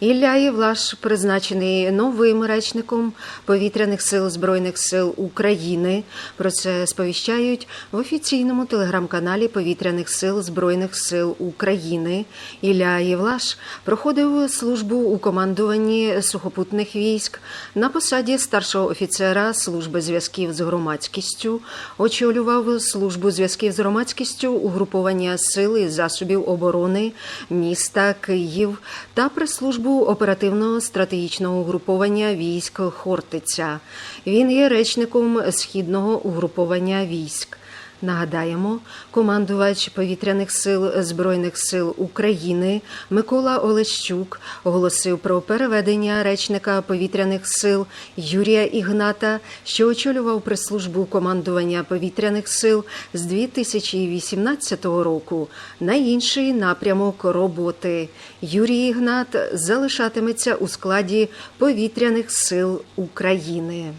Ілля Євлаш призначений новим речником повітряних сил Збройних сил України. Про це сповіщають в офіційному телеграм-каналі Повітряних сил Збройних сил України. Ілля Євлаш проходив службу у командуванні сухопутних військ на посаді старшого офіцера служби зв'язків з громадськістю. Очолював службу зв'язків з громадськістю угруповання сил і засобів оборони міста Київ та прес-службу оперативного стратегічного угруповання військ Хортиця. Він є речником східного угруповання військ. Нагадаємо, командувач повітряних сил Збройних сил України Микола Олещук оголосив про переведення речника повітряних сил Юрія Ігната, що очолював прес-службу командування повітряних сил з 2018 року, на інший напрямок роботи. Юрій Ігнат залишатиметься у складі повітряних сил України.